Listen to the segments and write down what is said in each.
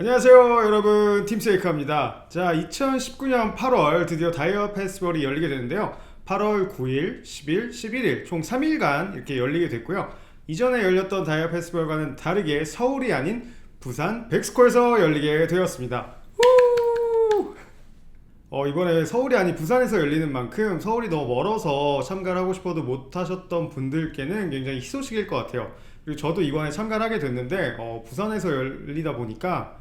안녕하세요 여러분. 팀세이크입니다. 자 2019년 8월 드디어 다이어 페스티벌이 열리게 되는데요. 8월 9일, 10일, 11일 총 3일간 이렇게 열리게 됐고요. 이전에 열렸던 다이어 페스티벌과는 다르게 서울이 아닌 부산 백스코에서 열리게 되었습니다. 후! 어, 이번에 서울이 아닌 부산에서 열리는 만큼 서울이 너무 멀어서 참가를 하고 싶어도 못 하셨던 분들께는 굉장히 희소식일 것 같아요. 그리고 저도 이번에 참가를 하게 됐는데 어, 부산에서 열리다 보니까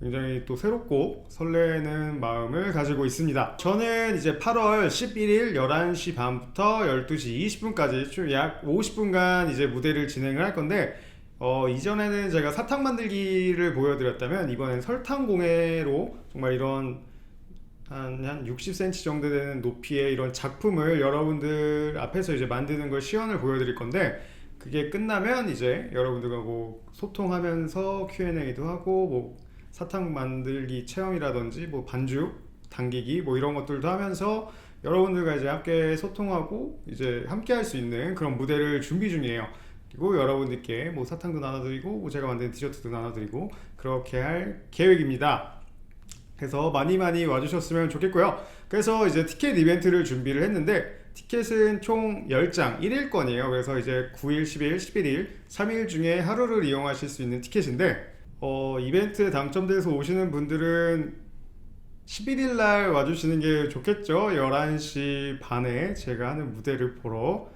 굉장히 또 새롭고 설레는 마음을 가지고 있습니다. 저는 이제 8월 11일 11시 반부터 12시 20분까지 좀 약 50분간 이제 무대를 진행을 할 건데 어, 이전에는 제가 사탕 만들기를 보여드렸다면 이번엔 설탕 공예로 정말 이런 한, 한 60cm 정도 되는 높이의 이런 작품을 여러분들 앞에서 이제 만드는 걸 시연을 보여드릴 건데 그게 끝나면 이제 여러분들과 뭐 소통하면서 Q&A도 하고 뭐 사탕 만들기 체험이라든지 뭐 반죽 당기기 뭐 이런 것들도 하면서 여러분들과 이제 함께 소통하고 이제 함께 할 수 있는 그런 무대를 준비 중이에요. 그리고 여러분들께 뭐 사탕도 나눠드리고 뭐 제가 만든 디저트도 나눠드리고 그렇게 할 계획입니다. 그래서 많이 많이 와주셨으면 좋겠고요. 그래서 이제 티켓 이벤트를 준비를 했는데 티켓은 총 10장 1일권이에요. 그래서 이제 9일, 10일, 11일 3일 중에 하루를 이용하실 수 있는 티켓인데 어, 이벤트에 당첨돼서 오시는 분들은 11일 날 와주시는 게 좋겠죠. 11시 반에 제가 하는 무대를 보러.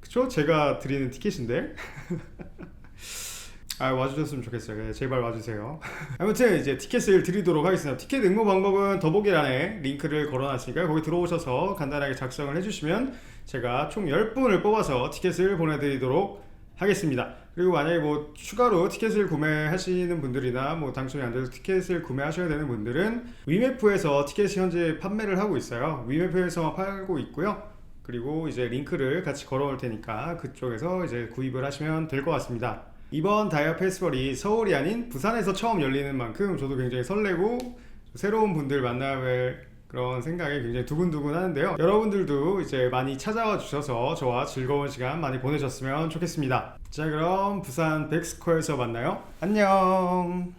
그쵸? 제가 드리는 티켓인데. 아 와주셨으면 좋겠어요. 네, 제발 와주세요. 아무튼 이제 티켓을 드리도록 하겠습니다. 티켓 응모 방법은 더보기란에 링크를 걸어놨으니까 거기 들어오셔서 간단하게 작성을 해주시면 제가 총 10분을 뽑아서 티켓을 보내드리도록 하겠습니다. 그리고 만약에 뭐 추가로 티켓을 구매하시는 분들이나 뭐 당첨이 안 돼서 티켓을 구매하셔야 되는 분들은 위메프에서 티켓이 현재 판매를 하고 있어요. 위메프에서만 팔고 있고요. 그리고 이제 링크를 같이 걸어올 테니까 그쪽에서 이제 구입을 하시면 될 것 같습니다. 이번 다이어 페스티벌이 서울이 아닌 부산에서 처음 열리는 만큼 저도 굉장히 설레고 새로운 분들 만나뵐 그런 생각이 굉장히 두근두근 하는데요. 여러분들도 이제 많이 찾아와 주셔서 저와 즐거운 시간 많이 보내셨으면 좋겠습니다. 자, 그럼 부산 백스코에서 만나요. 안녕!